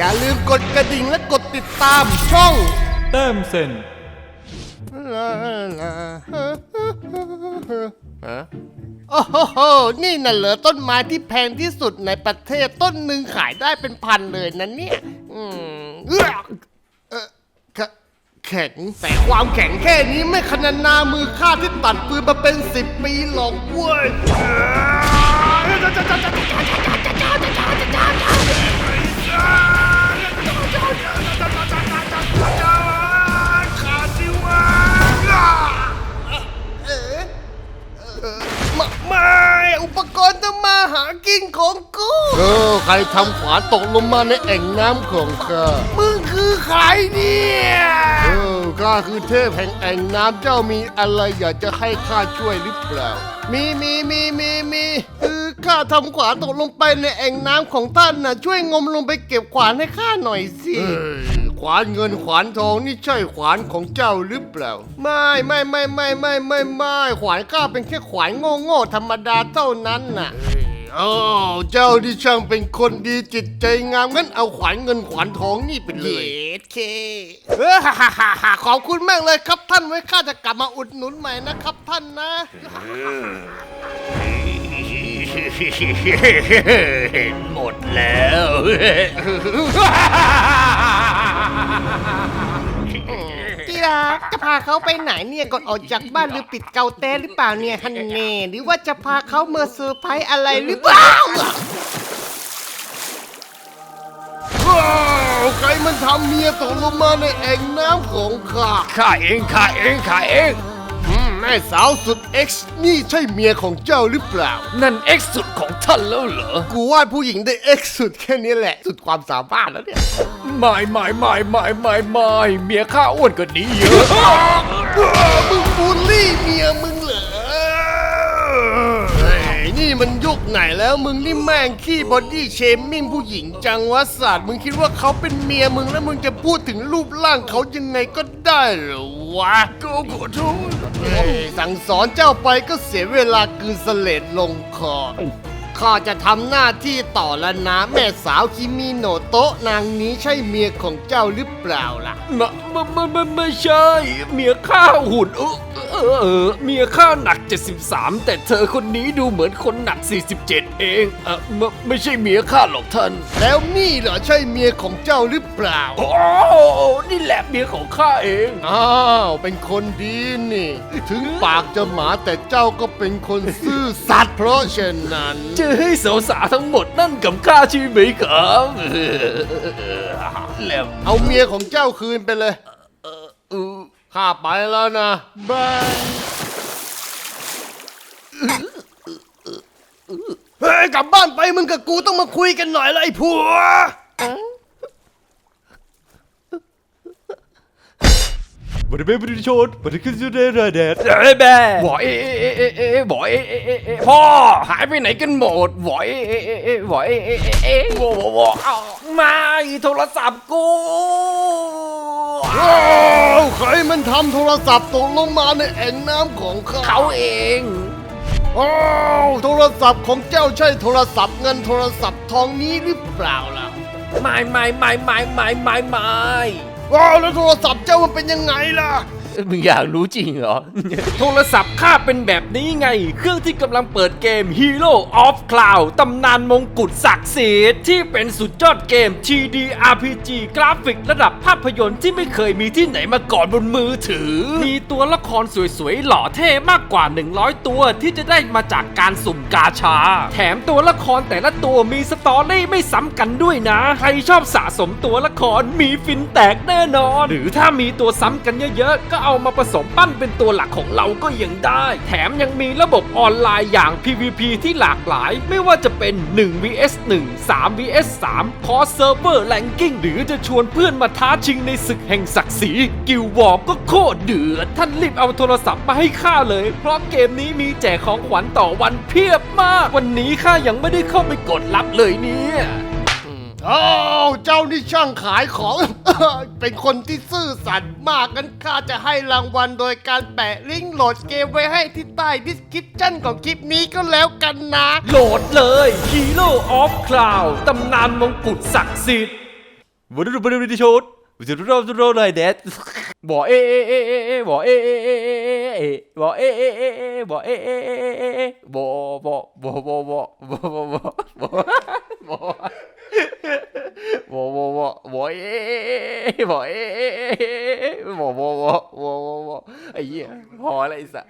อย่าลืมกดกระดิ่งและกดติดตามช่อง แต้มเซ็นโอ้โห นี่น่ะเหรอต้นไม้ที่แพงที่สุดในประเทศต้นหนึ่งขายได้เป็นพันเลยนะเนี่ย อืมเอื้อเอ่อแขแข็งแต่ความแข็งแค่นี้ไม่ขนานามือข้าที่ตัดปืนมาเป็นสิบปีหรอกเว้ยมา หากินของกูเออใครทำขวานตกลงมาในแอ่งน้ำของข้ามึงคือใครเนี่ยเออข้าคือเทพแห่งแอ่งน้ำเจ้ามีอะไรอยากจะให้ข้าช่วยหรือเปล่า มีมีมีมีมีคือข้าทำขวานตกลงไปในแอ่งน้ำของท่านน่ะช่วยงมลงไปเก็บขวานให้ข้าหน่อยสิขวานเงินขวานทองนี่ใช่ขวานของเจ้าหรือเปล่า ไม่ไม่ไม่ไม่ไม่ไม่ไม่ขวานข้าเป็นแค่ขวานโง่โง่ๆธรรมดาเท่านั้นน่ะ โอ้เจ้าที่ช่างเป็นคนดีจิตใจงามงั้นเอาขวานเงินขวานทองนี่ไปเลยเย็ดเคเออฮ่าฮ่าฮ่าฮ่าขอบคุณมากเลยครับท่านไว้ข้าจะกลับมาอุดหนุนใหม่นะครับท่านนะเห็นหมดแล้ว ที่รักจะพาเขาไปไหนเนี่ยก่อนออกจากบ้านหรือปิดเกาเต้หรือเปล่าเนี่ยฮันเน่หรือว่าจะพาเขาเมื่อเซอร์ไพรส์อะไรหรือเปล่าว้าวใครมันทำเมียตกลงมาในแอ่งน้ำของข้า ข้าเองข้าเองข้าเอง อืมแม่สาวสุด X นี่ใช่เมียของเจ้าหรือเปล่า นั่นเอ็กซ์สุดของท่านแล้วเหรอ กูวาดผู้หญิงได้ X สุดแค่นี้แหละ สุดความสามารถแล้วเนี่ย ไม่ไม่ไม่ไม่ไม่ไม่เมียข้าอ้วนกว่านี้เยอะ มึงบูลลี่เมียมึงเหรอเฮ้ยนี่มันยุคไหนแล้วมึงนี่แม่งขี้บอดี้เชมมิ่งผู้หญิงจังวะสัตว์มึงคิดว่าเขาเป็นเมียมึงแล้วมึงจะพูดถึงรูปร่างเขายังไงก็ได้เหรอวะ ก็ขอโทษ เฮ้ยสั่งสอนเจ้าไปก็เสียเวลากืนเสลดลงคอ ข้าจะทำหน้าที่ต่อแล้วนะแม่สาวคิมิโนโตะนางนี้ใช่เมียของเจ้าหรือเปล่าล่ะ ไม่ไม่ไม่ไม่ไม่ใช่ เมียข้าหุ่นอุ๊ เออเออเมียข้าหนัก 73 แต่เธอคนนี้ดูเหมือนคนหนัก 47 เองเออไม่ไม่ใช่เมียข้าหรอกท่าน แล้วนี่เหรอใช่เมียของเจ้าหรือเปล่าโอ้นี่แหละเมียของข้าเอง อ้าวเป็นคนดีนี่ ถึงปากจะหมาแต่เจ้าก็เป็นคนซื่อสัตย์เพราะฉะนั้น จะให้สาวสาวทั้งหมดนั่นกับข้าใช่ไหมครับแหลมเอาเมียของเจ้าคืนไปเลย ข้าไปแล้วนะบายเฮ้ยกลับบ้านไปมึงกับกูต้องมาคุยกันหน่อยละไอ้ผัว บริเวณบริชนบริขึ้นยูเดรเดดเอ้ยแม่บอกเอ๊ะเอ๊ะเอ๊ะเอ๊ะเอ๊ะบอกเอ๊ะเอ๊ะเอ๊ะเอ๊ะพ่อหายไปไหนกันหมดบอกเอ๊ะเอ๊ะเอ๊ะเอ๊ะบอกเอ๊ะเอ๊ะเอ๊ะเอ๊ะบอกบอกบอกเอ้ามาโทรศัพท์กู อ้าวใครมันทำโทรศัพท์ตกลงมาในแอ่งน้ำของข้าเขาเองอ้าวโทรศัพท์ของเจ้าใช่โทรศัพท์เงินโทรศัพท์ทองนี้หรือเปล่าล่ะไม่ไม่ไม่ไม่ไม่ไม่ไม่ว้าวแล้วโทรศัพท์เจ้ามันเป็นยังไงล่ะ มึงอยากรู้จริงเหรอ โทรศัพท์ข้าเป็นแบบนี้ไง เครื่องที่กำลังเปิดเกม Hero of Cloud ตำนานมงกุฎศักดิ์สิทธิ์ที่เป็นสุดยอดเกม 3D RPG กราฟิกระดับภาพยนตร์ที่ไม่เคยมีที่ไหนมาก่อนบนมือถือ มีตัวละครสวยๆ หล่อเท่มากกว่า 100 ตัวที่จะได้มาจากการสุ่มกาชา แถมตัวละครแต่ละตัวมีสตอรี่ไม่ซ้ำกันด้วยนะ ใครชอบสะสมตัวละครมีฟินแตกแน่นอน หรือถ้ามีตัวซ้ำกันเยอะๆ ก็เอาเอามาผสมปั้นเป็นตัวหลักของเราก็ยังได้ แถมยังมีระบบออนไลน์อย่าง PVP ที่หลากหลาย ไม่ว่าจะเป็น 1 vs 1 3 vs 3 คอเซิร์ฟเวอร์แลงกิ้งหรือจะชวนเพื่อนมาท้าชิงในศึกแห่งศักดิ์ศรีกิลวอร์ก็โคตรเดือด ท่านรีบเอาโทรศัพท์มาให้ข้าเลย เพราะเกมนี้มีแจกของขวัญต่อวันเพียบมาก วันนี้ข้ายังไม่ได้เข้าไปกดรับเลยเนี่ย โอ้เจ้านี่ช่างขายของ เป็นคนที่ซื่อสัตย์มากกันข้าจะให้รางวัลโดยการแปะลิงก์โหลดเกมไว้ให้ที่ใต้ดิสคริปชั่นของคลิปนี้ก็แล้วกันนะ โหลดเลย Hero of Cloud ตำนานมงกุฎศักดิ์สิทธิ์วันนี้เป็นวิดีโอชุดวิดีโอชุดอะไรเด็ดบอเอเอเอเอเอบอเอเอเอเอเอเอบอกเอเอเอเอบอเอเอเอเอเอบอกบอกบอกบอกบอกบอกบอ วอวอวอวอเอวอเอวอวอวอวอวอไอ้เหี้ยพอแล้วไอ้สัส